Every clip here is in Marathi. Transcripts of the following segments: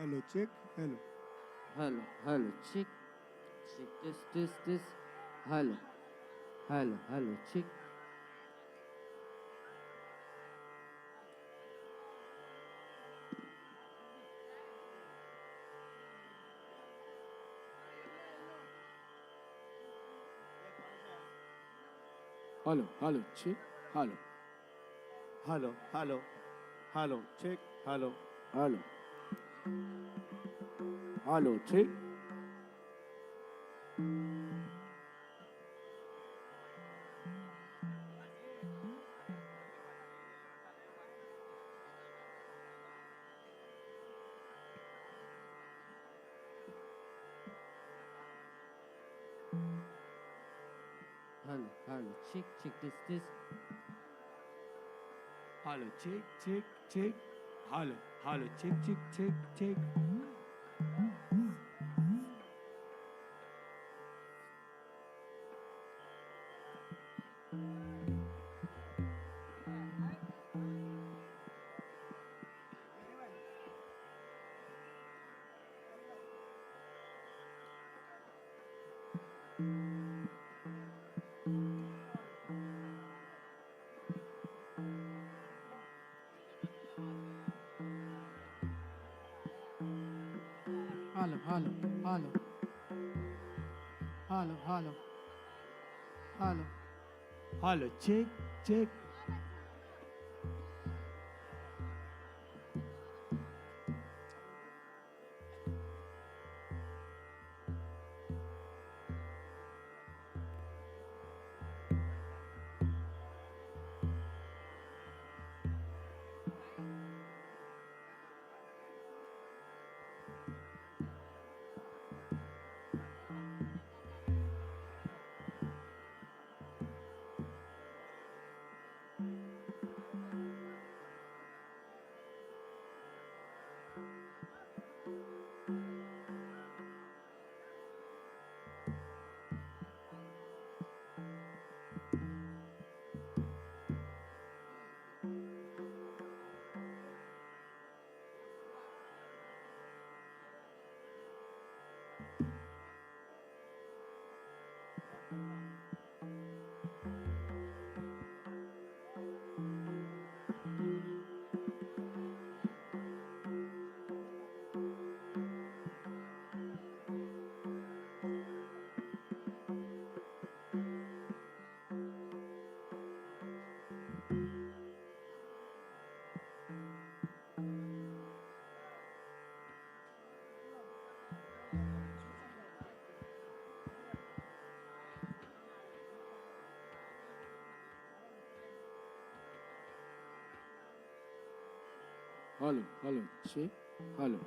Hello, check. Hello. Hello, hello, check. Check this, this, this. Hello. Hello, hello, check. Hello, hello, check. Hello. Hello, hello, hello, check. Hello, hello. Alo T. Hello, hello, check, check this, this. Hello, check, check, check. Halo, halo, çek çek çek çek. hollow, hollow, hollow. Hollow, hollow. Hollow. Hollow. Check, check. Hello hello ची हॅलो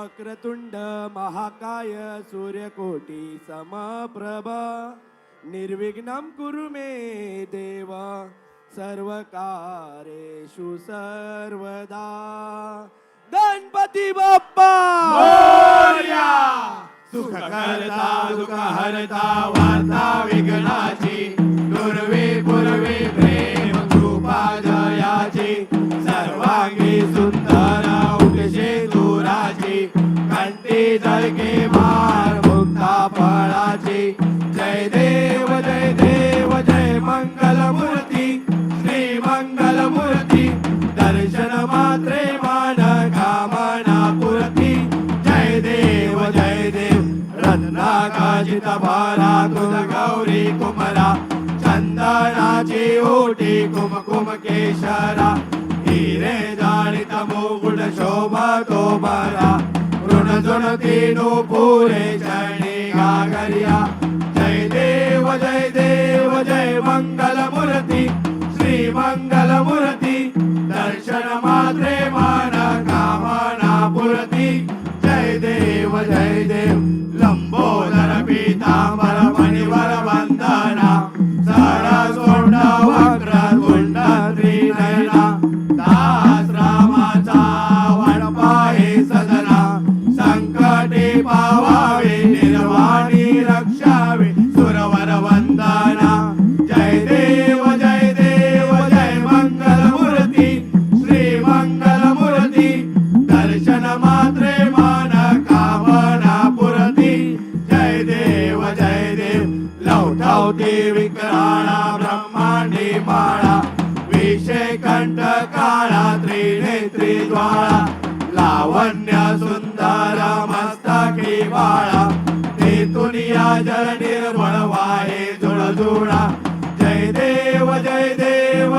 वक्रतुंड महाकाय सूर्यकोटी समप्रभा। निर्विघ्नं कुरु मे देव सर्वकारेषु सर्वदा। गणपती बाप्पा! सुख करता दुःख हरता वार्ता विघ्नाची दुर्वी पूर्वी प्रेम कृपा जयाची सर्वांगी सुंदर कंठी मार मुक्ता फळाचे. जय देव जय देव जय मंगल मूर्ती श्री मंगल मूर्ती दर्शन मात्रे मान कामना पुरती. जय देव जय देव. रत्नाकाजित भारा तुल गौरी कुमरा. चंदनाची ओटी कुमकुम केशरा. મોતીનું પૂરી ચણી ગાગરિયા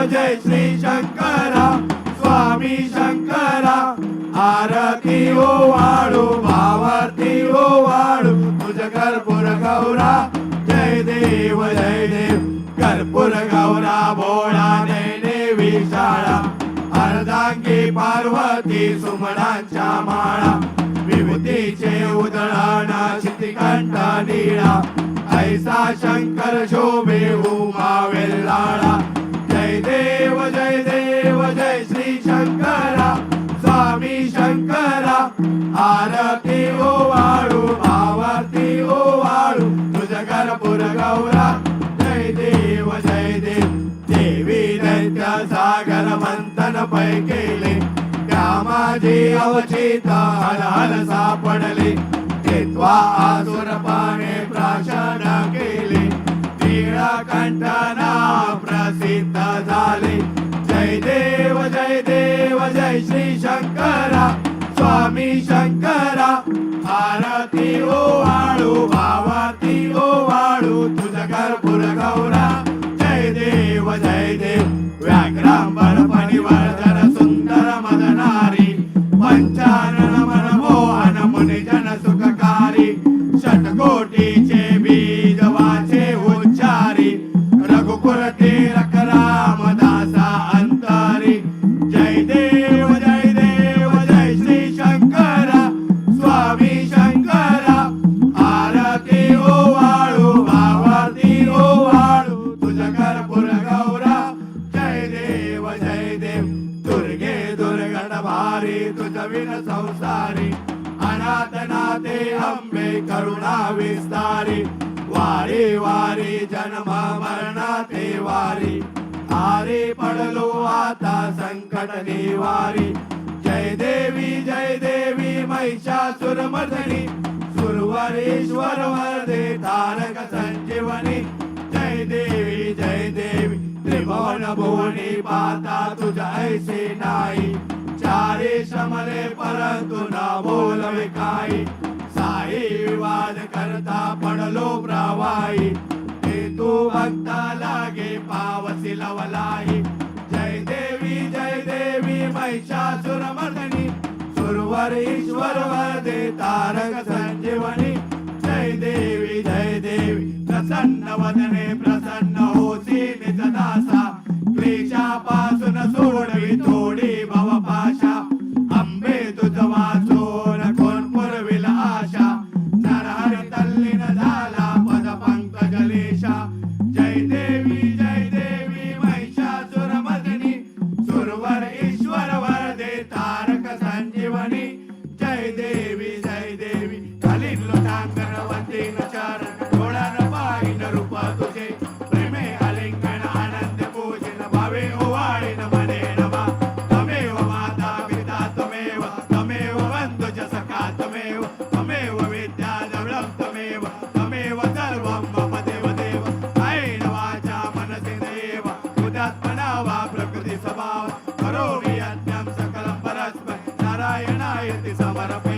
जय श्री शंकरा स्वामी शंकरा आरती ओ वाळू भावार्थी ओ वाळू तुझ कर्पूर गौरा जय देव जय देव कर्पूर गौरा भोळा नैने विशाळा अर्धांगी पार्वती सुमनांच्या माळा विभूतीचे उदळण शितिकंठ निळा ऐसा शंकर शोभे उमा वेल्लाळा आरती ओ वाळू आवारती ओ वाळू तुझ कर्पूर गौरा. जय देव जय देव. देवी दैत्य सागर मंथन पै केले. त्या माझे अवचित हल हल सापडले. तेत्वा आसुर पाने प्राशन केले. कंठना प्रसिद्ध झाले. जय देव जय देव जय श्री शंकरा आरती ओ वाळू भावाती ओ वाळू तुझ कर्पूर गौरा जय देव जय देव व्याघ्रांबर फणिवर्धन सुंदर मदनारी पंचा पडलो आता संकट निवारी. जय देवी जय देवी महिषासुर सुरवरेश्वर वरदे तारक संजीवनी. जय देवी जय देवी त्रिभुवन भुवनी पाता तुझ ऐसे नाही चारे शमले परंतु ना बोलवे काही साई विवाद करता पडलो प्रवाही ते तू भक्ता लागे पावसी लवलाही. जय देवी जय देवी महिषासुर मर्दनी. सुरवर ईश्वर वरदे तारक संजीवनी. जय देवी जय देवी प्रसन्न वदने प्रसन्न होसी निज दासा क्लेशापासून सोडवी थोडी भव करोमि यज्ञं सकलं परस्मै नारायणायति समर्पयामि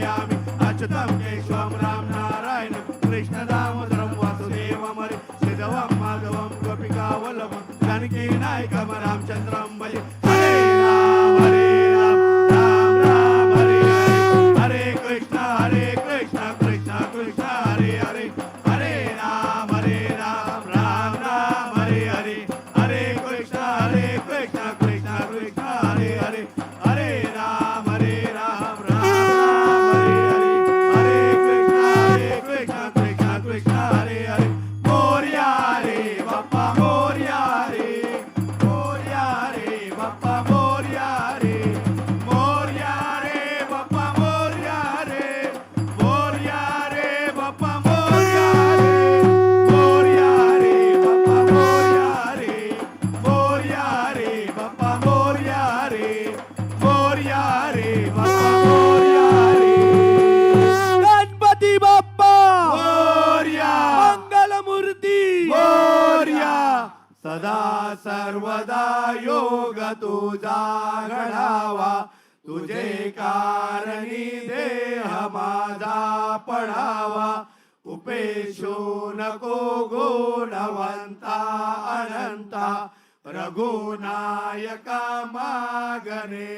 कारणी देह माझा पडावा उपेशो नको गुणवंता अनंता. रघुनायका मागणे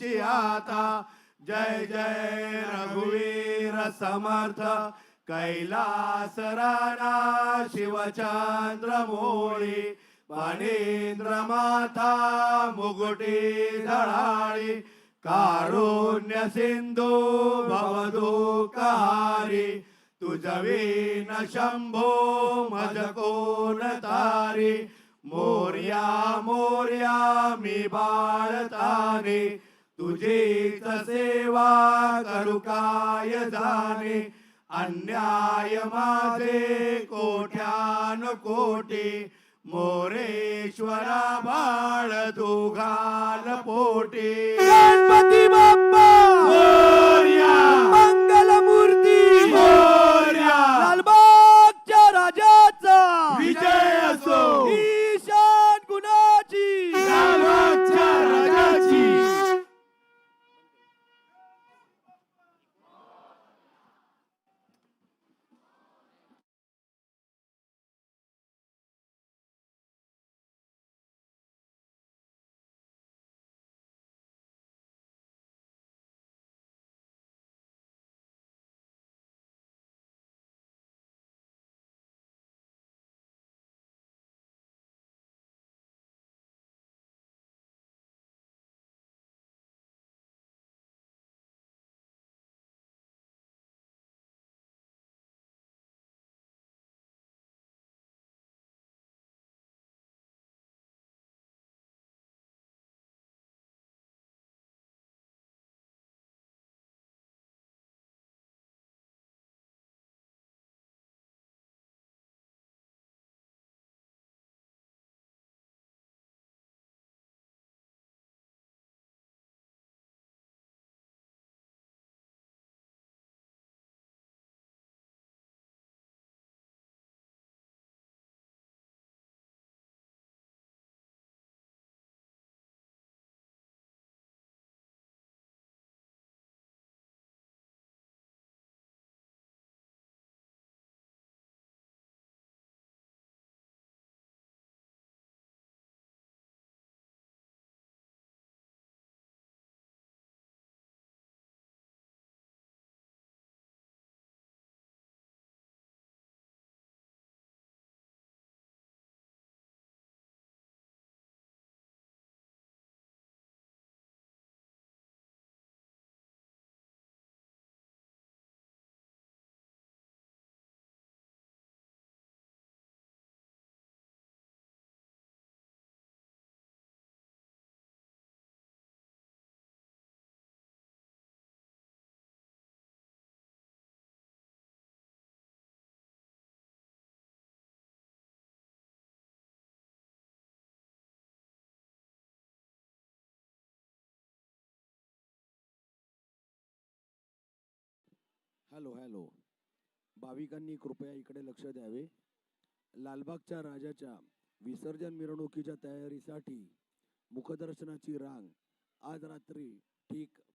चियाता जय जय रघुवीर समर्थ. कैलासराणा शिवचंद्रमोळी फणीन्द्रमाता मुकुटी धराळी कारुण्य सिंधो भवदुकारि तुजवीन शम्भो मदकोन तारि मोर्या मोर्या मी बाळताने तुझीच सेवा करू काय जाणे अन्याय माझे कोठ्यान कोटी मोरेश्वरा बाळ तू घाल पोटे. गणपती बाप्पा! मोर्या. मंगल मूर्ती मोर्या. लालबागच्या राजाचा! विजय असो. Hello hello. भाविकांनी कृपया इकडे लक्ष द्यावे. लालबागच्या राजाच्या विसर्जन मिरवणुकीच्या तयारीसाठी मुखदर्शनाची रांग आज रात्री ठीक